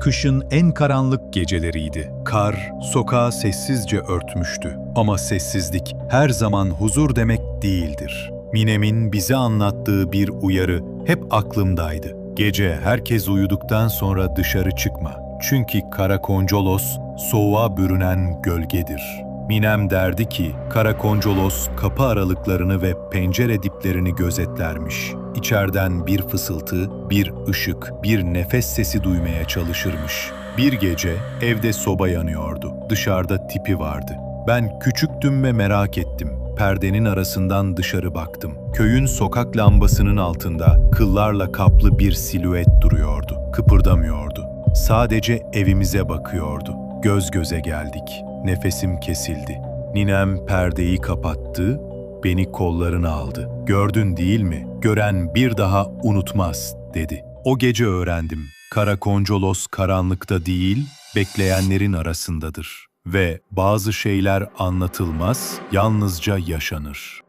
Kışın en karanlık geceleriydi. Kar sokağı sessizce örtmüştü. Ama sessizlik her zaman huzur demek değildir. Minem'in bize anlattığı bir uyarı hep aklımdaydı. Gece herkes uyuduktan sonra dışarı çıkma. Çünkü Karakoncolos soğuğa bürünen gölgedir. Minem derdi ki Karakoncolos kapı aralıklarını ve pencere diplerini gözetlermiş. İçeriden bir fısıltı, bir ışık, bir nefes sesi duymaya çalışırmış. Bir gece evde soba yanıyordu. Dışarıda tipi vardı. Ben küçüktüm ve merak ettim. Perdenin arasından dışarı baktım. Köyün sokak lambasının altında kıllarla kaplı bir silüet duruyordu. Kıpırdamıyordu. Sadece evimize bakıyordu. Göz göze geldik. Nefesim kesildi. Ninem perdeyi kapattı, beni kollarına aldı. Gördün değil mi? Gören bir daha unutmaz, dedi. O gece öğrendim. Karakoncolos karanlıkta değil, bekleyenlerin arasındadır. Ve bazı şeyler anlatılmaz, yalnızca yaşanır.